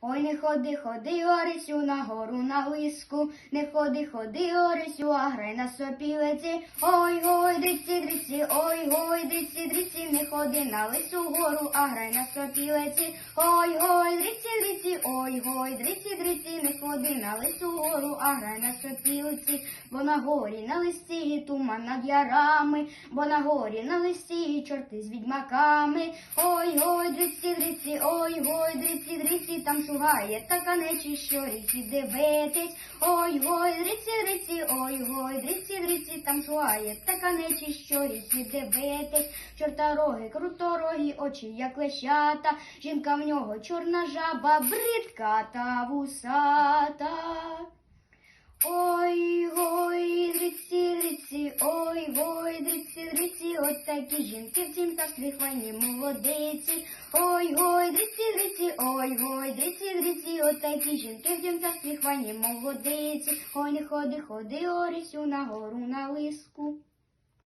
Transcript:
Ой, не ходи, ходи, Орисю, на гору на лиску, не ходи, ходи, Орисю, а грай на сопілиці. Ой, гой, дриці, дриці, ой, гой, дриці, дриці, не ходи на лису гору, а грай на сопілиці. Ой, гой, дриці, дриці, ой, гой, дриці, дриці, не ходи на лису гору, а грай на сопілиці. Бо на горі на листі туман над ярами, бо на горі на листі чорти з відьмаками. Ой, гой, дриці, дриці, ой, гой, дриці, дриці, там шугає така нечі, що ріці дивитись. Ой, гой, дриці, дриці, ой, гой, дриці, дриці, там шугає така нечі, що ріці дивитись. Чорта роги, круторогі, очі, як лещата, жінка в нього чорна жаба, бридка та вусата. От такі жінки в цім царстві хвайні молодиці. Ой, гой, дриці, дриці, ой, гой, дриці, дриці, Ось такі жінки в цім царстві хвайні молодиці. Ой, не ходи, ходи, Орисю, на гору на лиску.